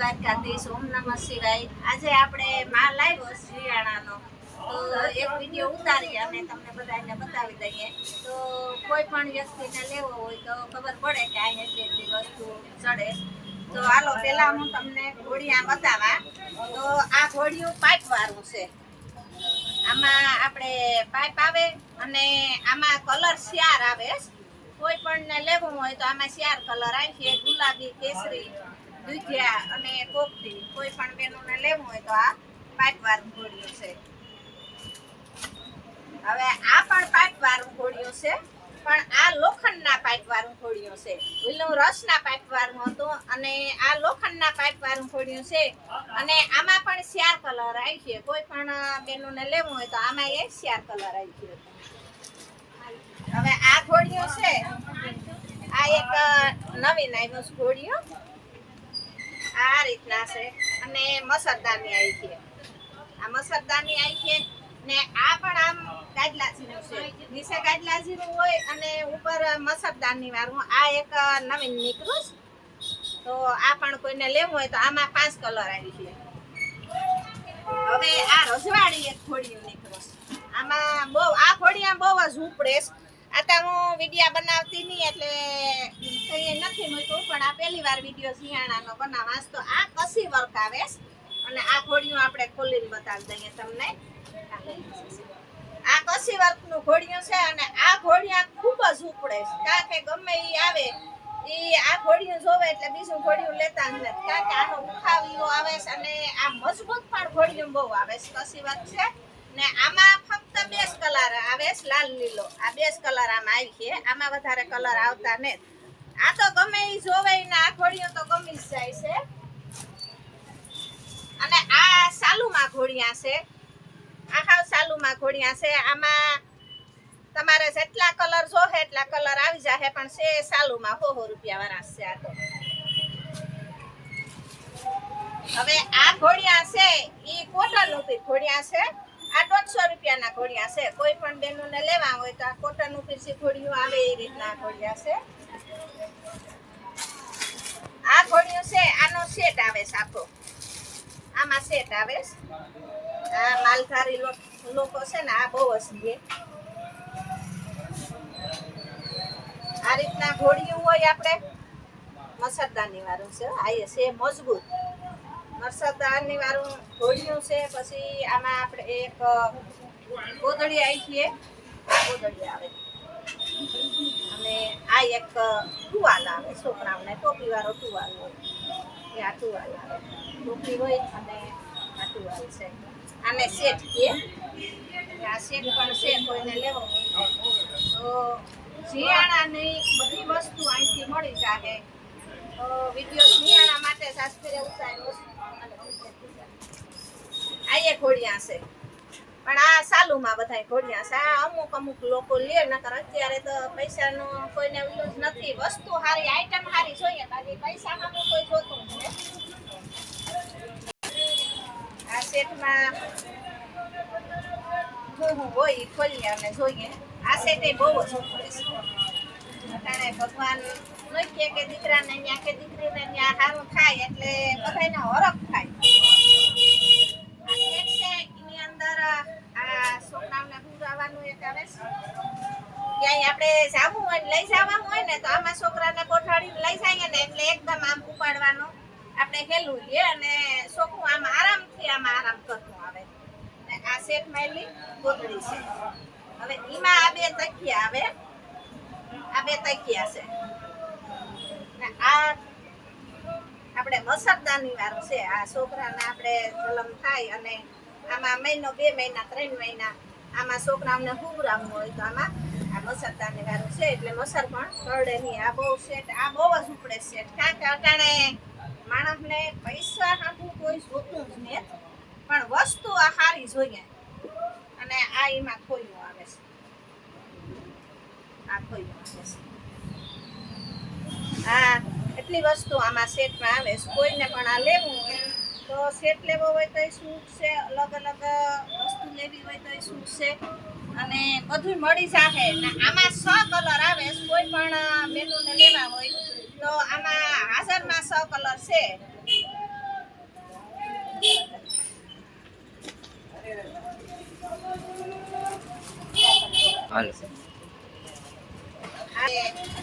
દ્વારકાધીશ ઓમ નમઃ શિવાય. આજે આપણે માલ આવ્યો શિયાળાનો. તો એક વીડિયો ઉતારી અને તમને બધાને બતાવી દઈએ. તો કોઈ પણ વ્યક્તિને લેવો હોય તો ખબર પડે કે આ એટલી વસ્તુ ચડે. તો હાલો પેલા હું તમને ઘોડિયા બતાવા. તો આ ઘોડિયું પાઇપ વાળું છે. આમાં આપણે પાઇપ આવે અને આમાં કલર શિયાર આવે. કોઈ પણ લેવું હોય તો આમાં શિયાર કલર આવી. છે ગુલાબી, કેસરી દૂધિયા અને કોફી, કોઈ પણ બેનોને લેવું હોય તો આ પાઇપ વાર ઘોડિયું છે. હવે આ પણ પાઇપ વાળું ઘોડિયું છે, પણ આ લોખંડના પાઇપ વાળું ઘોડિયું છે. ઓલું રસના પાઇપ વાળું હતું અને આ લોખંડના પાઇપ વાળું ઘોડિયું છે. અને આમાં પણ શિયાર કલર આવી છે કોઈ પણ બેનોને લેવું હોય તો આમાં એ શિયાર કલર આવી છે હવે આ ઘોડિયું છે. આ એક નવીન આવ્યું ઘોડિયું આ રીતના છે. અને મસરદાની આવી છે. આ મસરદાની આવી છે ને આ પણ આમ ગાજલાજીનું છે. નીચે ગાજલાજીનું હોય અને ઉપર મસરદાની વાળું આ એક નવીન નીકળું તો આ પણ કોઈને લેવું હોય તો આમાં પાંચ કલર આવી છે. હવે આ રજવાડી એક ઘોડિયું નીકળું આમાં બહુ આ ઘોડિયા બહુ જ ઉપડે છે. આ તો હું વિડિયા બનાવતી નહીં એટલે કંઈ નથી મૂક્યું, પણ આ પહેલી વાર વિડિયો શિયાળાનો બનાવાસ તો આ કસી વર્ક આવે? અને આ ઘોડિયું આપણે ખોલીને બતાવી દઈએ તમને. આ કસી વર્કનું ઘોડિયું છે અને આ ઘોડિયા ખૂબ જ ઉપડે છે. કારણ કે ગમે એ આવે એ આ ઘોડિયું જોવે એટલે બીજું ઘોડિયું લેતા નથી. કારણ કે આનો ઉઠાવીઓ આવે છે અને આ મજબૂત પણ ઘોડિયું બહુ આવે છે. કસી વર્ક છે? ને આમાં ફક્ત બે જ કલર આવે છે, લાલ, લીલો. આ બે જ કલર આમાં આવી છે. આમાં વધારે કલર આવતા ને આ તો ગમે એ જોવે ને આ તો ગમી જ જાય છે. અને આ સાલુમાં ઘોડિયા છે. આ સાલુમાં ઘોડિયા છે. આમાં તમારે જેટલા કલર જોહે એટલા કલર આવી જશે પણ છે સાલુમાં. હો હો, રૂપિયા વાળા છે આ તો. હવે આ ઘોડિયા છે એ કોટન ઉપર ઘોડિયા છે. આ દોઢસો રૂપિયાના ઘોડિયા છે. કોઈ પણ બહેનોને લેવા હોય તો આ કોટન ઉપી છે ઘોડિયું આવે એ રીતના ઘોડિયા છે. આ ઘોડિયું છે, આનો સેટ આવે છે આખો. આમાં સેટ આવે છે. આ માલધારી લોકો છે ને, આ બહુ જ આ રીતના ઘોડિયું હોય આપણે. મસરદાની વાળું છે આ છે, મજબૂત. મસરદાની વાળું ઘોડિયું છે, પછી આમાં આપણે એક ગોદડી આવી છે આ આવે. અને આ એક ટુવાલ આવે, છોકરાઓને ટોપી વાળો ટુવાલ હોય. એ આ ટુવાલ આવે. ટોપી હોય અને આ ટુવાલ છે. આને સેટ કે આ સેટ પણ છે, કોઈને લેવો તો. શિયાળાની બધી વસ્તુ અહીંથી મળી જાય તો વીડિયો શિયાળા માટે શાસ્ત્રીય ઉતાર્યો આ એ ઘોડિયા છે. પણ આ સાલુમાં બધાય ઘોડિયા છે. આ અમુક અમુક લોકો લે, નકર અત્યારે તો પૈસાનો કોઈને યુઝ નથી. વસ્તુ સારી આઈટમ સારી જોઈએ, બાકી પૈસામાં તો કોઈ જોતું નથી. આ સેટમાં હું હું હોય ખોલીએ અને જોઈએ. આ સેટ બહુ જ ભગવાન નો કે દીકરાને ન્યા કે દીકરીને ન્યા સારું થાય એટલે બધાને હરખ થાય આ સેટ છે એની અંદર આ છોકરાઓને ક્યાંય આપણે જાવું હોય લઈ જવાનું હોય ને તો આમાં છોકરાને કોઠાડીને લઈ જઈએ ને એટલે એકદમ આમ ઉપાડવાનો આપણે હેલું લે અને છોકરું આમ આરામથી આમાં આરામ કરતું આવે. આ શેઠ માયલી ગોદડી છે. હવે એમાં આ બે તકિયા આવે. આ બે તકિયા છે. ને આ આપણે મસરદાની વાર છે. આ છોકરાને આપણે જલમ થાય અને આમાં મહિનો બે મહિના, ત્રણ મહિના આમાં છોકરાઓને હુવરાવવું હોય તો આમાં આ મસરદાની વાળું છે. એટલે મસર પણ કરડે નહીં. આ બહુ સેટ આ બહુ જ ઉપડે સેટ કારણ કે અટાણે માણસને પૈસા હાટું કોઈ જોતું જ નહીં. પણ વસ્તુ આ સારી જોઈએ. અને આ એમાં ખોયું આવે છે. આ ખોયું આવે છે. હા, એટલી વસ્તુ આમાં સેટમાં આવે છે. કોઈને પણ આ લેવું તો સેટ લેવો હોય તો સૂટ છે અલગ અલગ વસ્તુ લેવી હોય તો સૂટ છે. અને બધું મળી જશે. આમાં સો કલર આવે કોઈ પણ મેનુને લેવા હોય તો આમાં હાજરમાં સો કલર છે.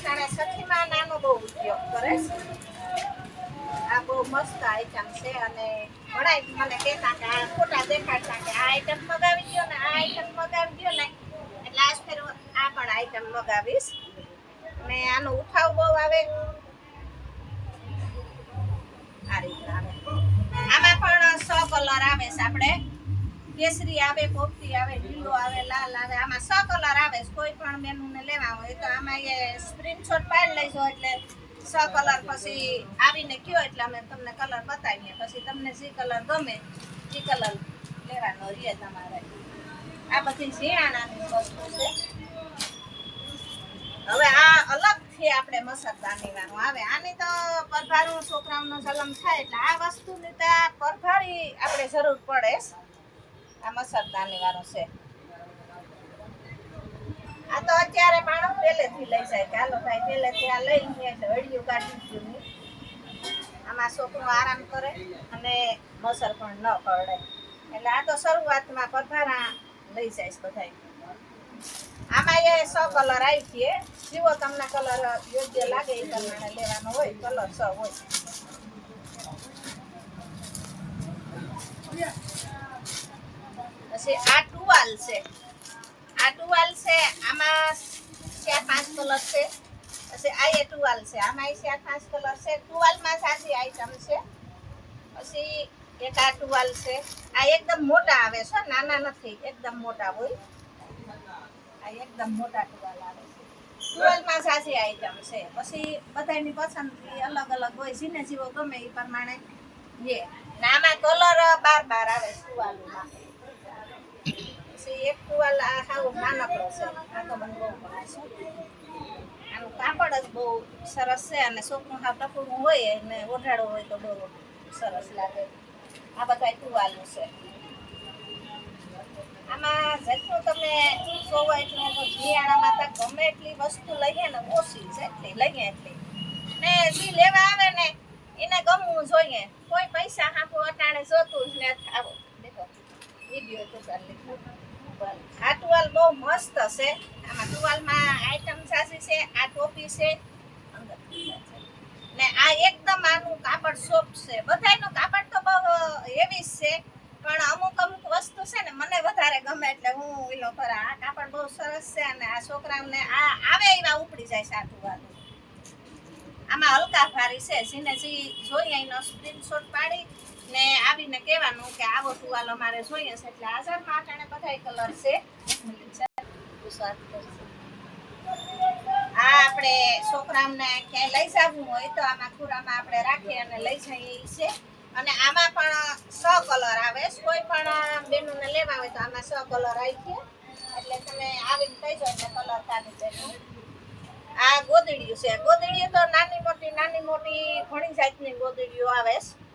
સાડા સખીમાં નાનો બહુ ઉપયોગ કરે છે. આ બહુ મસ્ત આઈટમ છે અને ઘણા મને કહેતા કે આ ફોટા દેખાડતા કે આ આઈટમ મગાવી દો ને, આ આઈટમ મગાવી દો ને. એટલે આજ ફેર આ પણ આઈટમ મગાવીશ. ને આનો ઉઠાવ બહુ આવે. આમાં પણ સો કલર આવે છે આપણે. કેસરી આવે, પોપટી આવે લીલો આવે, લાલ આવે. આમાં સો કલર આવે કોઈ પણ મેનુને લેવા હોય તો આમાં એ સ્ક્રીનશોટ પાડી લેજો એટલે સો કલર પછી આવીને કયો એટલે અમે તમને કલર બતાવીએ. પછી તમને જે કલર ગમે એ કલર લેવાનો રહે તમારે. આ બધી શિયાળાની વસ્તુ છે. હવે આ અલગથી આપણે મસરદાની વાનું આવે. આની તો પરભારું છોકરાઓનો જલમ થાય એટલે આ વસ્તુની તો પરભારી આપણે જરૂર પડે. છે. આ મસરદાની લેવાનો છે. આ તો અત્યારે માણસ પહેલેથી લઈ જાય ચાલો ભાઈ પહેલેથી આ લઈ લે હળિયું કાઢી દીધું. આમાં છોકરો આરામ કરે અને મસર પણ ન પડે એટલે આ તો શરૂઆતમાં પથારા લઈ જાય બધા આમાં એ સો કલર આવી છે જેવો તમને કલર યોગ્ય લાગે એ પ્રમાણે લેવાનો હોય, કલર સો હોય. પછી આ ટુવાલ છે. આ ટુવાલ છે, આમાં ચાર પાંચ કલર છે. પછી આ એ ટુવાલ છે, આમાં ચાર પાંચ કલર છે. ટુવાલમાં સાચી આઈટમ છે. પછી એક આ ટુવાલ છે. આ એકદમ મોટા આવે છે, નાના નથી, એકદમ મોટા હોય. આ એકદમ મોટા ટુવાલ આવે છે. ટુવાલમાં સાચી આઈટમ છે. પછી બધાની પસંદગી અલગ અલગ હોય, જેને જીવો ગમે એ પ્રમાણે લે. આમાં કલર બાર બાર આવે ટુવાલોમાં પછી એક આનું કાપડ જ બહુ સરસ છે અને છોકરું હાવ ટપુનું હોય અને ઓઢાડો હોય તો બહુ સરસ લાગે. આ બધા ટુવાલું છે આમાં જેટલું તમે જોવો એટલું શિયાળામાં તો ગમે એટલી વસ્તુ લઈએ ને, ઓછી જેટલી લઈએ એટલી. ને જે લેવા આવે ને, એને ગમવું જોઈએ. કોઈ પૈસા હાંકું અટાણે જોતું જ ને આવો દેખો વીડિયો તો ચાલે આ ટુવાલ બહુ મસ્ત છે આમાં ટુવાલમાં આઈટમ સાચી છે, આ ટોપી છે. ને આ એકદમ આનું કાપડ સોફ્ટ છે. બધાયનું કાપડ તો બહુ હેવી છે, પણ અમુક અમુક વસ્તુ છે ને મને વધારે ગમે એટલે હું ઓઈલો પર આ કાપડ બહુ સરસ છે અને આ છોકરાઓને આ આવે એવા ઉપડી જાય આ ટુવાલ આમાં હલકા ભારી છે. જેને જે જોઈએ એનો સ્ક્રીનશોટ પાડી. ને આવીને કહેવાનું કે આવો ટુવાલ અમારે જોઈએ છે, એટલે હાજરમાં માટે બધાય કલર છે. આ આપણે છોકરાઓને ક્યાંય લઈ જવું હોય તો આમાં ખુરામાં આપણે રાખીએ અને લઈ જઈએ છે અને આમાં પણ સ કલર આવે કોઈ પણ બેનોને લેવા હોય તો આમાં સ કલર આવી એટલે તમે આવીને કહી જાઓ એટલે કલર કાઢી દેજો. આ ગોદડીયું છે. ગોદડીયું તો નાની મોટી નાની મોટી ઘણી જાતની ગોદડીઓ આવે છે.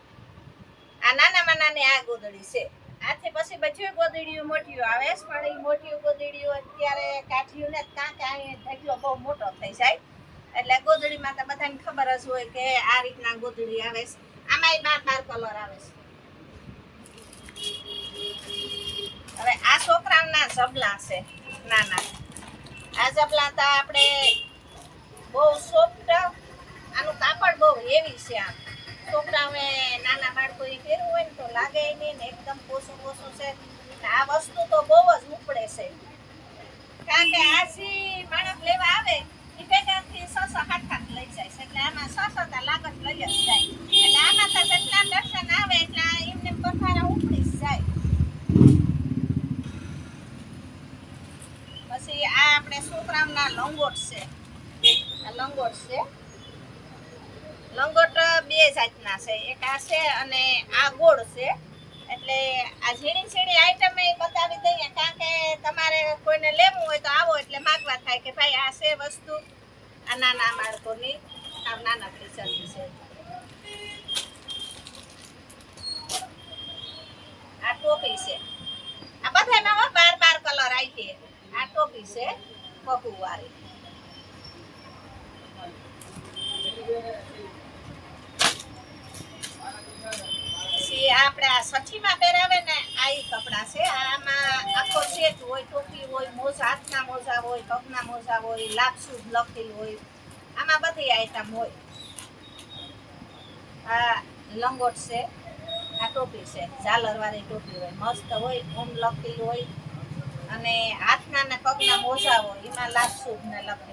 આ નાનામાં નાની આ ગોદડી છે. આથી પછી બધું ગોદડીયું મોટીયું આવે છે, પણ એ મોટીયું ગોદડીયું અત્યારે કાઠિયું ને કાં કે અહીં ઢગલો બહુ મોટો થઈ જાય. એટલે ગોદડીમાં તો બધાને ખબર જ હોય કે આ રીતના ગોદડી આવે છે. આમાંય બાર બાર કલર આવે છે. હવે આ છોકરાઓના જબલા છે, નાના. આ જબલા તો આપણે બહુ સોફ્ટ, આનું કાપડ બહુ હેવી છે આમ. છોકરાઓએ નાના બાળકોએ પહેરવું હોય ને તો લાગે નહીં ને એકદમ પોસું પોસું છે. આ વસ્તુ તો બહુ જ ઉપડે છે. કારણ કે આજી માણસ લેવા આવે, એ ભેગાથી સો સો હાથ લઈ જાય આમાં સો સો લાગત જાય. એટલે આમાં આવે એટલા એમને પથારા ઉપડી જ જાય. પછી આ આપણે છોકરાઓના લંગોટ છે. લંગોટ છે. લંગોટ બે જાતના છે. એક આ છે અને આ ગોળ છે. એટલે આ ઝીણી ઝીણી આઈટમ એ બતાવી દઈએ. કારણ કે તમારે કોઈને લેવું હોય તો આવો એટલે માગવા થાય કે ભાઈ આ છે વસ્તુ આ નાના બાળકોની, આ નાના ફીચરની છે. આ ટોપી છે. આ બધામાં બાર બાર કલર આવી આ ટોપી છે પગુ વાળી આપણે આ સઠીમાં પહેરાવે ને, આ કપડાં છે. આમાં આખો સેટ હોય, ટોપી હોય, મોજા, હાથના મોજા હોય, પગના મોજા હોય લાપસું લખેલ હોય. આમાં બધી આઈટમ હોય. આ લંગોટ છે, આ ટોપી છે, ઝાલરવાળી ટોપી હોય. મસ્ત હોય, ઓમ લખેલ હોય. અને હાથના ને પગના મોજા હોય, એમાં લાપસું ને લખેલ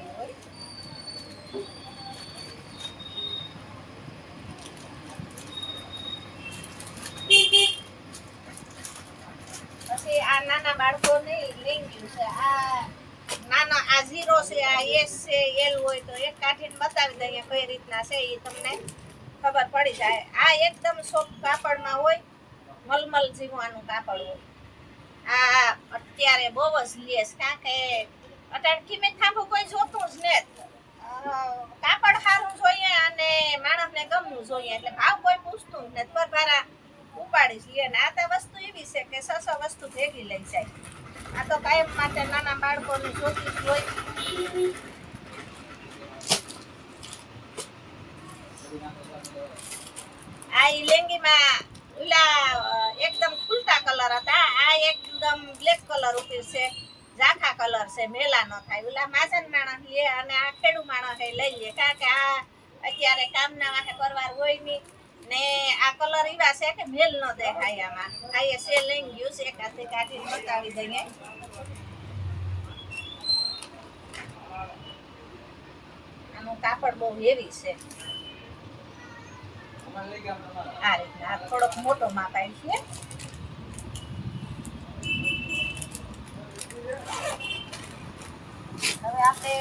બાળકોને લેંગ્યું છે. આ નાના, આ ઝીરો છે, આ એસ છે એલ હોય તો એક કાઠીને બતાવી દઈએ કઈ રીતના છે એ તમને ખબર પડી જાય. આ એકદમ સોફ્ટ કાપડમાં હોય, મલમલ જીવવાનું કાપડ હોય. આ અત્યારે બહુ જ લેસ કારણ કે અટાણ કિંમત થાંભું કોઈ જોતું જ ને. કાપડ સારું જોઈએ અને માણસને ગમવું જોઈએ, એટલે ભાવ કોઈ પૂછતું જ નથી. પરભારા ઉપાડીશ લે, ને આ તો વસ્તુ એવી છે કે સ સ વસ્તુ ભેગી લઈ જાય. આ તો કાયમ માટે નાના બાળકોને જોતી હોય. આ લેંગીમાં ઓલા એકદમ ખુલતા કલર હતા. આ એકદમ બ્લેક કલર ઉપર છે. ઝાખા કલર છે. મેલા ન થાય. ઓલા માજન માણસ લે અને આ ખેડૂ માણસ લઈ લે. કારણ કે આ અત્યારે કામના વાહે પરવાર હોય નહીં. ને આ કલર એવા છે કે મેલ ન દેખાય આમાં. આ છે લઈ ગયું છે એકાથી કાઢીને બતાવી દઈએ. આનું કાપડ બહુ હેવી છે. આ રીતના. થોડોક મોટો માપ છે. હવે આપણે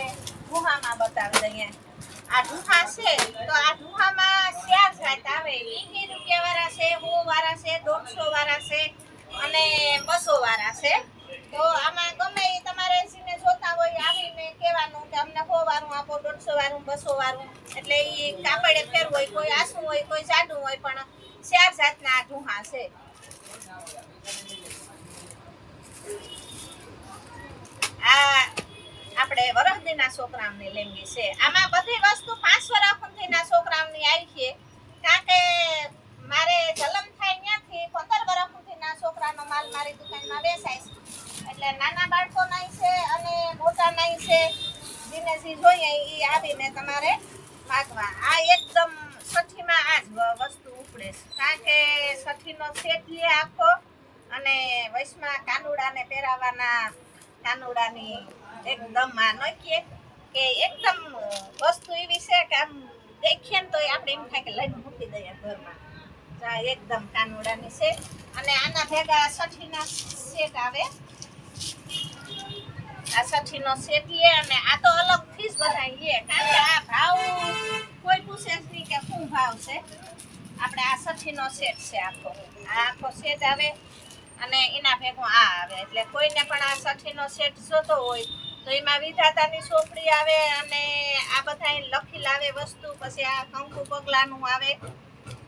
ગુહામાં બતાવી દઈએ. આ ઢુહા છે, તો આ ઢુહામાં ચાર જાત આવે? વીસ રૂપિયા વાળા છે સો વાળા છે દોઢસો વાળા છે અને બસો વાળા છે. તો આમાં ગમે એ તમારે સીને જોતા હોય, આવીને કહેવાનું કે અમને સો વાળું આપો દોઢસો વાળું બસો વાળું એટલે એ કાપડે ફેરવું હોય, કોઈ આસું હોય, કોઈ જાડું હોય, પણ ચાર જાતના આ ઢુહા છે. આ આપણે વરહદીના છોકરાઓની લેંગી છે. આમાં બધી વસ્તુ પાંચ વર્ષ સુધીના છોકરાઓની આવી છે. કારણ કે મારે જલમ થાય ત્યાંથી પંદર વર્ષ છોકરાનો માલ મારી દુકાનમાં વેચાય છે. એટલે નાના બાળકો નહીં છે અને મોટા નહીં છે. જેને જે જોઈએ એ આવીને તમારે માગવા. આ એકદમ સઠ્ઠીમાં આ જ વસ્તુ ઉપડે છે. કારણ કે છઠ્ઠીનો સેટ લે આખો અને વૈશમાં કાનુડાને પહેરાવાના કાનુડાની એકદમ આ નોખીએ કે એકદમ વસ્તુ એવી છે કે આમ દેખીએ ને તો આપણે એમ થાય કે લઈને મૂકી દઈએ ઘરમાં. એકદમ કાનુડાની છે અને આના ભેગા સઠીના સેટ આવે. આ સઠીનો સેટ લે અને આ તો અલગ ફીસ બધા લે. કારણ કે આ ભાવ કોઈ પૂછે જ નહીં કે શું ભાવ છે. આપણે આ સઠીનો સેટ છે આખો. આ આખો સેટ આવે અને એના ભેગો આ આવે. એટલે કોઈને પણ આ સઠીનો સેટ જોતો હોય તો એમાં વિધાતાની સોપડી આવે અને આ બધા લખી લાવે વસ્તુ, પછી આ કંકુ પગલાનું આવે.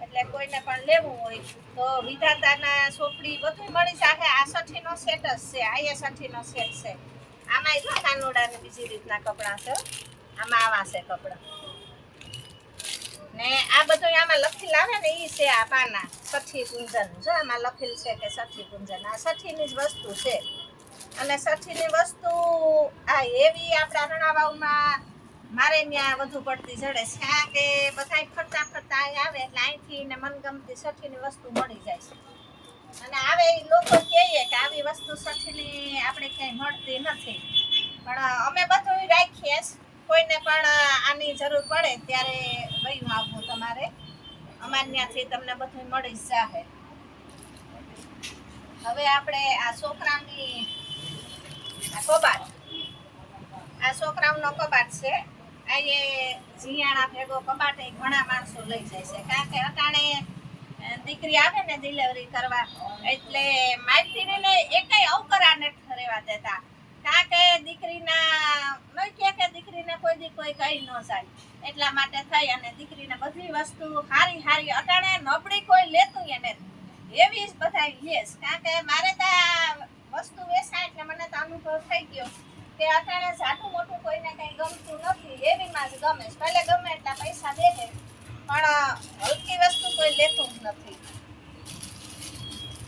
એટલે કોઈને પણ લેવું હોય, તો વિધાતાના સોપડી બધું મળી શકે આ સઠીનો સેટ જ છે, આ એ સઠીનો સેટ છે. આમાં જો કાનોડાની બીજી રીતના કપડાં છે. આમાં આવા છે કપડાં. ને આ બધું આમાં લખેલ આવે ને એ છે આ પાના, સઠી કુંજન જો આમાં લખેલ છે કે સઠ્ઠી કુંજન આ સઠ્ઠીની જ વસ્તુ છે. અને સઠીની વસ્તુ આ એવી આપણા રણાવાવમાં મારે ત્યાં વધુ પડતી જડે છે. કારણ કે બધા ફરતા ફરતા અહીં આવે એટલે અહીંથી ને મનગમતી સઠીની વસ્તુ મળી જાય છે. અને આવે લોકો કહે કે આવી વસ્તુ સઠીની આપણે ક્યાંય મળતી નથી. પણ અમે બધું રાખીએ કોઈને પણ આની જરૂર પડે ત્યારે વયું આવવું તમારે. અમારે ત્યાંથી તમને બધું મળી જાહે. હવે આપણે આ છોકરાની આ કબાટ. આ છોકરાઓનો કબાટ છે. એ જીયાણા ભેગો કબાટ એ ઘણા માણસો લઈ જાય છે. કારણ કે અટાણે દીકરી આવે ને ડિલિવરી કરવા, એટલે માલતીને એકેય અવકરા નથી રહેવા દેતા. કારણ કે દીકરીના ન કહે કે દીકરીને કોઈ દી કોઈ કહી ન જાય. એટલા માટે થઈ અને દીકરીને બધી વસ્તુ હારી હારી અટાણે નબળી કોઈ લેતું એને. એવી જ બધા લેસ કારણ કે મારે તો આ વસ્તુ વેચાય એટલે મને તો અનુભવ થઈ ગયો કે અત્યારે જાટું મોટું કોઈને કંઈ ગમતું નથી એવીમાં જ ગમે છે. પહેલે ગમે એટલા પૈસા દે છે, પણ હલકી વસ્તુ કોઈ લેતું જ નથી.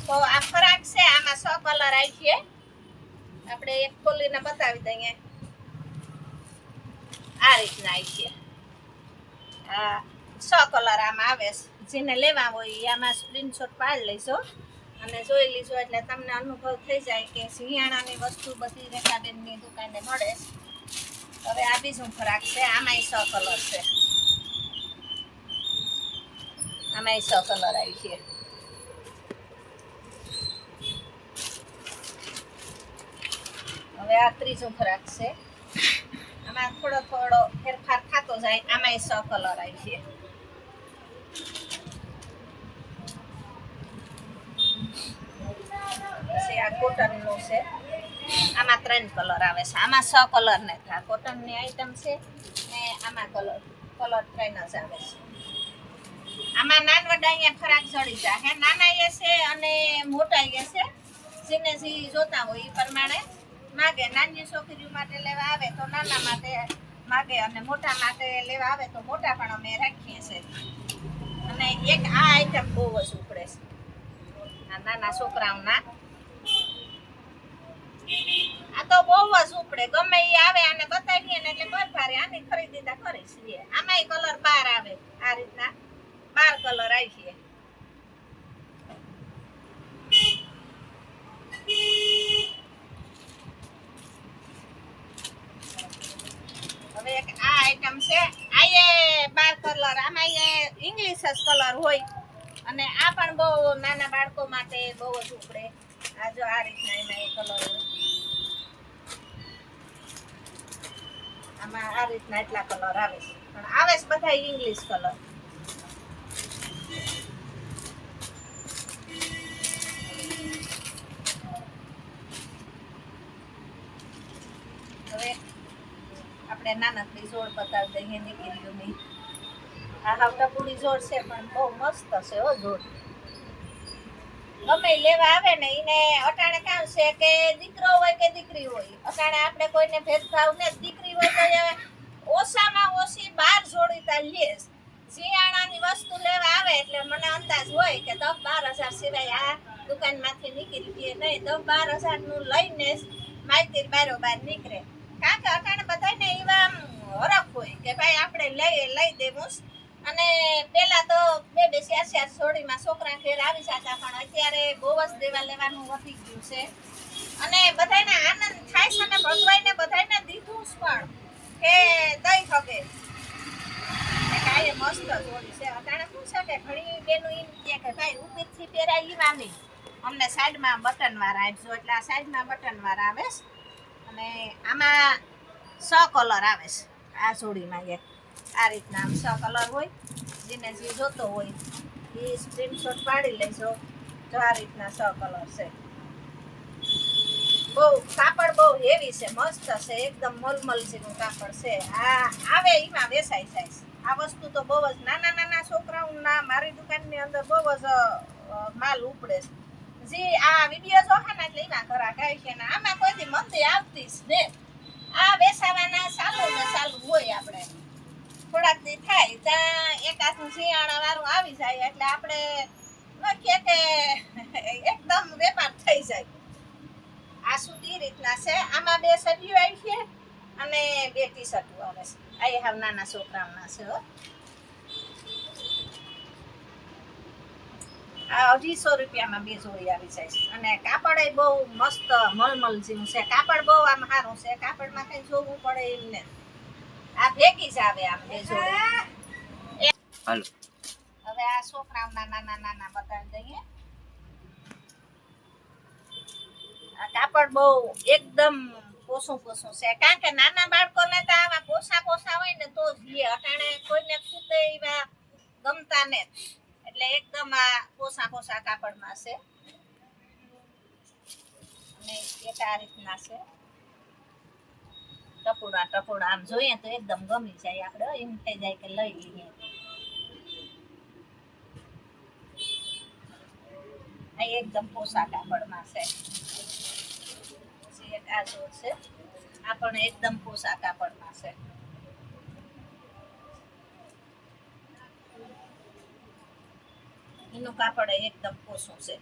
તો આ ફરાક છે આમાં સો કલર છે આપણે એક ખોલીને બતાવી દઈએ આ રીતના આવી આ સો કલર આમાં આવે છે. જેને લેવા હોય એ આમાં સ્ક્રીનશોટ પાડી લેશો અને જોઈ લીધો એટલે તમને અનુભવ થઈ જાય કે શિયાળાની વસ્તુ બધી રેખાબેનની દુકાને મળે. હવે આ બીજું ફરાક છે આમાંય છ કલર છે. આમાંય છ કલર આવી છે. હવે આ ત્રીજો ફરાક છે. આમાં થોડો થોડો ફેરફાર થતો જાય આમાંય છ કલર આવી છે. પછી આ કોટનનું છે. આમાં ત્રણ કલર આવે છે. આમાં છ કલર ને થાય કોટનની આઈટમ છે ને આમાં કલર કલર ત્રણ જ આવે છે. આમાં નાનવડા અહીંયા ફરાક જડી જાય હે નાના એ છે અને મોટા એ છે. જેને જે જોતા હોય એ પ્રમાણે માગે. નાની છોકરીઓ માટે લેવા આવે તો નાના માટે માગે અને મોટા માટે લેવા આવે તો મોટા પણ અમે રાખીએ છીએ અને એક આ આઈટમ બહુ જ ઉપડે છે. આ નાના છોકરાઓના આ તો બહુ જ ઉપડે. ગમે એ આવે, આને બતાવીએ ને કલર બાર કલર હવે આ આઈટમ છે. આયે બાર કલર આમાં ઇંગ્લિશ જ કલર હોય. અને આ પણ બહુ નાના બાળકો માટે બહુ જ ઉપડે. આ જો આ રીતના એના એ કલર આમાં આ રીતના એટલા કલર આવે પણ આવે બધા ઇંગ્લિશ કલર જોડ બતાવી દઈએ દીકરીઓની. આ જોડ છે, પણ બહુ મસ્ત છે હો જોડ. ગમે લેવા આવે ને એને અટાણે કામ છે કે દીકરો હોય કે દીકરી હોય. અટાણે આપણે કોઈને ભેદભાવ ને હોય ઓછામાં ઓછી બાર જોડી તા લે શિયાળાની વસ્તુ લેવા આવે એટલે મને અંદાજ હોય કે દસ બાર હજાર સિવાય આ દુકાનમાંથી નીકળી ગઈ નહીં. દસ બાર હજારનું લઈને માહિતી બારોબાર નીકળે. કારણ કે અટાણે બધાને એવા હરખ હોય કે ભાઈ આપણે લઈ લઈ દેવું અને પેલા તો બે બે ચાર ચાર છોડીમાં છોકરા ઘેર આવી જતા પણ અત્યારે બહુ જ દેવા લેવાનું વધી ગયું છે. અને બધાને આનંદ થાય છે અને ભગવાનને બધાને દીધું પણ. કે દઈ શકે મસ્ત જોડી છે. અટાણે શું કે ઘણી બેનું એમ કે કાંઈ ઉપરથી પહેરાય વાંધી અમને સાઈડમાં બટનવાળા આપજો. એટલે આ સાઈડમાં બટનવાળા આવે છે. અને આમાં સ કલર આવે છે. આ જોડીમાં એક. આ રીતના આમ સ કલર હોય. જેને જે જોતો હોય એ સ્ક્રીનશોટ પાડી લેજો. જો આ રીતના સ કલર છે. બહુ કાપડ બહુ હેવી છે, મસ્ત છે, એકદમ મલમલ જેવું કાપડ છે. આ આવે એમાં વેસાઈ જાય છે. આ વસ્તુ તો બહુ જ નાના નાના છોકરાઓના મારી દુકાનની અંદર બહુ જ માલ ઉપડે છે. જે, આ વીડિયો જોહે ને એટલે એમાં ઘરા ગાય છે ને આમાં કોઈ દી મંદી આવતી જ ને. આ વેસાવાના ચાલુ ને ચાલુ હોય આપણે. થોડાક દી થાય ત્યાં એકાદનું શિયાળા વાળું આવી જાય એટલે આપણે લખીએ કે એકદમ વેપાર થઈ જાય. આ સુધી રીતના છે. આમાં બે સડીઓ આવી છે અને બે ટી શર્ટો આવે છે. આ હાવ નાના છોકરાઓના છે. આ અઢીસો રૂપિયામાં બે જોડી આવી જાય છે. અને કાપડ એ બહુ મસ્ત મલમલ જેવું છે. કાપડ બહુ આમ સારું છે. કાપડમાં કઈ જોવું પડે એમ ને. આ ભેગી જ આવે આમ બે જોડી. હાલો. હવે આ છોકરાઓના નાના નાના બતાવી દઈએ. કાપડ બહુ એકદમ પોસું પોસું છે. કારણ કે નાના બાળકોને તો આવા પોસા પોસા હોય ને તો જ અટાણે કોઈને ખુદે એવા ગમતા ને એટલે એકદમ આ પોસા પોસા કાપડમાં છે. અને એક આ રીતના છે. ટપોડા ટપોડા આમ જોઈએ તો એકદમ ગમી જાય આપણે એમ થઈ જાય કે લઈ લઈએ આ એકદમ પોસા કાપડમાં છે. એક આ જો છે. આ પણ એકદમ પોસા કાપડમાં છે. એનું કાપડ એકદમ પોસું છે.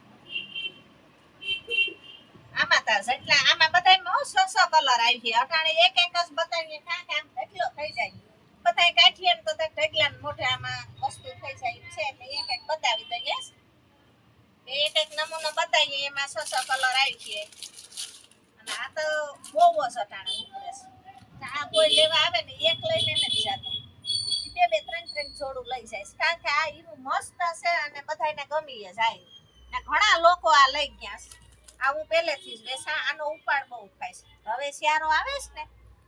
આમાં તાર જેટલા આમાં બધા સો સો કલર આવી છે. અટાણે એક એક જ બતાવીએ કાંક આમ ઢગલો થઈ જાય. બધાય કાઢીએ ને તો ત્યાં ઢગલા મોઢે વસ્તુ થઈ જાય એમ છે એટલે એક એક બતાવી દઈએ કે એક એક નમૂનો બતાવીએ એમાં છ છ કલર આવી જાય અને આ તો બહુ જ અટાણે ઉપરે છે આ કોઈ લેવા આવે ને એક લઈને નથી જતું બે બે ત્રણ ત્રણ જોડું લઈ જાય છે. કારણ કે આ ઈનું મસ્ત છે અને બધાને ગમી જાય ને ઘણા લોકો આ લઈ ગયા છે આ હું પહેલેથી જ વેસા, આનો ઉપાડ બહુ થાય છે. હવે શિયાળો આવે છે ને,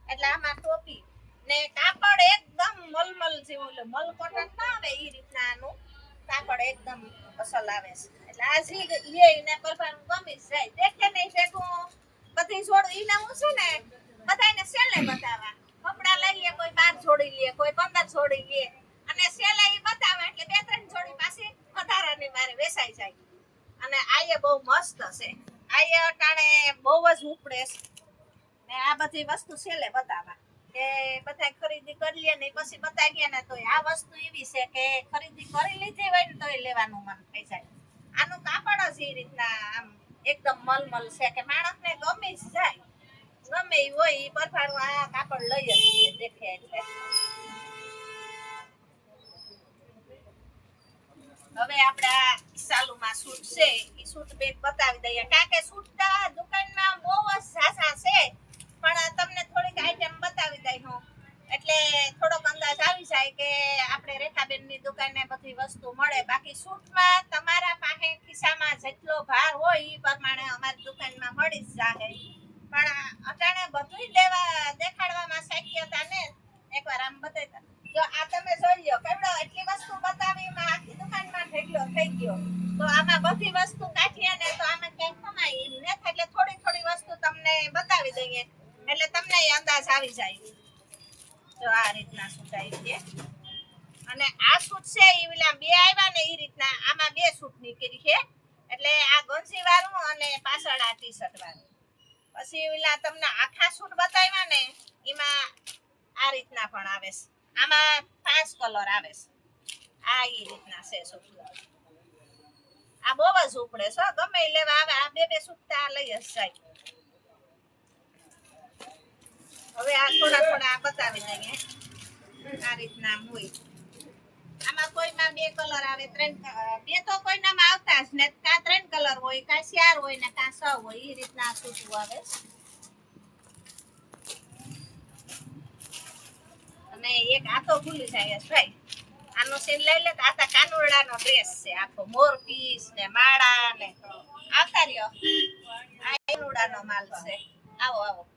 એટલે આમાં ટોપી ને કાપડ એકદમ મલમલ જેવું, એટલે મલ કોટન ના આવે એ રીતના આનું. કાપડ એકદમ અસલ આવે છે. એટલે આ જી લે ને પરફાનું ગમી જાય. દેખે નહીં ભેગું બધી જોડ ઈને હું છે ને બધાને સેલે બતાવવા. કપડા લઈએ કોઈ બાર જોડી લે, કોઈ પંદર જોડી લે અને સેલે ઈ બતાવે એટલે બે ત્રણ જોડી પાછી વધારાની મારે વેસાઈ જાય અને આયે બહુ મસ્ત છે આયે બહુ જ ઉપડે ને આ બધી વસ્તુ છેલ્લે બતાવવા. કે બધા ખરીદી કરી લે ને પછી બતાવી ગયા ને તો આ વસ્તુ એવી છે કે ખરીદી કરી લીધી હોય ને તોય લેવાનું મન થઈ જાય. આનું કાપડ જ એ રીતના આમ એકદમ મલમલ છે કે માણસને ગમી જ જાય. ગમે ઈ હોય એ પરફારું આ કાપડ લઈ જ દેખે એટલે હવે આપડા સાલુમાં સૂટ છે. એ સૂટ બેગ બતાવી દઈએ. કારણ કે સૂટના દુકાનમાં બહુ જ ઝાઝા છે, પણ તમને થોડીક આઈટમ બતાવી દઈ હું. એટલે થોડોક અંદાજ આવી જાય કે આપણે રેખાબેનની દુકાને બધી વસ્તુ મળે. બાકી સૂટમાં તમારા પાસે ખિસ્સામાં જેટલો ભાર હોય એ પ્રમાણે અમારી દુકાનમાં મળી જ જાહે. પણ અટાણે બધું લેવા દેખાડવામાં શક્યતા ને. એકવાર આમ બતાવી જો આ તમે જોઈ લ્યો, કેવડો એટલી વસ્તુ બતાવી માં આખી દુકાનમાં ઢેકલો થઈ ગયો. તો આમાં બધી વસ્તુ કાઢીએ ને તો આમાં ક્યાંય કમાય ને એટલે થોડી થોડી વસ્તુ તમને બતાવી દઈએ. એટલે તમને અંદાજ આવી જાય. તો આ રીતના સુટાઈ છે અને આ સૂટ છે એ પેલા બે આવ્યા ને એ રીતના, આમાં બે સૂટ નીકળી છે. એટલે આ ગંજી વાળું અને પાછળ આ ટી શર્ટ વાળું. પછી પેલા તમને આખા સૂટ બતાવ્યા ને, એમાં આ રીતના પણ આવે છે. આમાં પાંચ કલર આવે છે. આ એ રીતના છે સૂટ આ બહુ જ ઉપડે છે. ગમે ઈ લેવા આવે, આ બે બે આ લઈ જ જાય. હવે આ થોડા થોડા બતાવી દઈએ. આ રીતના હોય. આમાં કોઈમાં બે કલર આવે, ત્રણ બે તો કોઈનામાં આવતા જ ને. કા ત્રણ કલર હોય, કા ચાર હોય ને કા છ હોય એ રીતના સૂટવું સૂટું આવે અને એક આખો ભૂલી જાય ભાઈ. આનો સીન લઈ લે તો આ કાનુરડા નો ડ્રેસ છે, આખો મોર પીસ ને માળા ને. આવતા રહ્યો. આ કાનુડાનો માલ છે. આવો આવો.